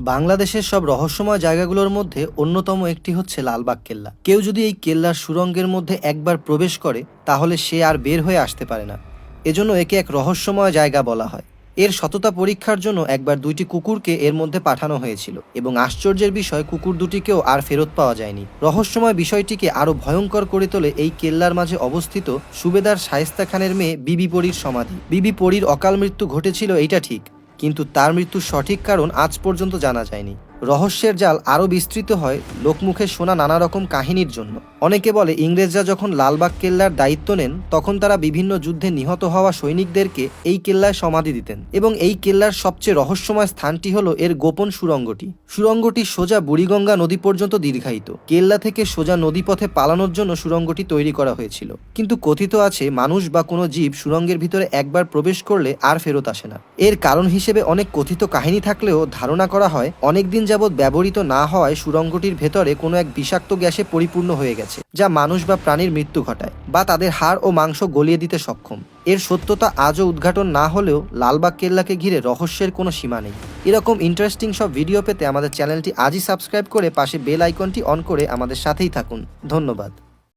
বাংলাদেশের সব রহস্যময় জায়গাগুলোর মধ্যে অন্যতম একটি হচ্ছে লালবাগ কেল্লা। কেউ যদি এই কেল্লার সুরঙ্গের মধ্যে একবার প্রবেশ করে, তাহলে সে আর বের হয়ে আসতে পারে না। এজন্য একে এক রহস্যময় জায়গা বলা হয়। এর সততা পরীক্ষার জন্য একবার দুইটি কুকুরকে এর মধ্যে পাঠানো হয়েছিল এবং আশ্চর্যের বিষয়, কুকুর দুটিকেও আর ফেরত পাওয়া যায়নি। রহস্যময় বিষয়টিকে আরও ভয়ঙ্কর করে তোলে এই কেল্লার মাঝে অবস্থিত সুবেদার শায়েস্তা খানের মেয়ে বিবি পরীর সমাধি। বিবি পরীর অকাল মৃত্যু ঘটেছিল, এইটা ঠিক। কিন্তু তার মৃত্যুর সঠিক কারণ আজ পর্যন্ত জানা যায়নি। রহস্যের জাল আরও বিস্তৃত হয় লোকমুখে শোনা নানা রকম কাহিনীর জন্য। অনেকে বলে ইংরেজরা যখন লালবাগ কেল্লার দায়িত্ব নেন, তখন তারা বিভিন্ন যুদ্ধে নিহত হওয়া সৈনিকদেরকে এই কেল্লায় সমাধি দিতেন এবং এই কেল্লার সবচেয়ে রহস্যময় স্থানটি হলো এর গোপন সুরঙ্গটি। সুরঙ্গটি সোজা বুড়িগঙ্গা নদী পর্যন্ত দীর্ঘায়িত। কেল্লা থেকে সোজা নদীপথে পালানোর জন্য সুরঙ্গটি তৈরি করা হয়েছিল। কিন্তু কথিত আছে, মানুষ বা কোনো জীব সুরঙ্গের ভিতরে একবার প্রবেশ করলে আর ফেরত আসে না। এর কারণ হিসেবে অনেক কথিত কাহিনী থাকলেও ধারণা করা হয়, অনেকদিন যাবৎ ব্যবহৃত না হওয়ায় সুরঙ্গটির ভেতরে কোনো এক বিষাক্ত গ্যাসে পরিপূর্ণ হয়ে গেছে, যা মানুষ বা প্রাণীর মৃত্যু ঘটায় বা তাদের হাড় ও মাংস গলিয়ে দিতে সক্ষম। এর সত্যতা আজও উদ্ঘাটন না হলেও লালবাগ কেল্লাকে ঘিরে রহস্যের কোনো সীমা নেই। এরকম ইন্টারেস্টিং সব ভিডিও পেতে আমাদের চ্যানেলটি আজই সাবস্ক্রাইব করে পাশে বেল আইকনটি অন করে আমাদের সাথেই থাকুন। ধন্যবাদ।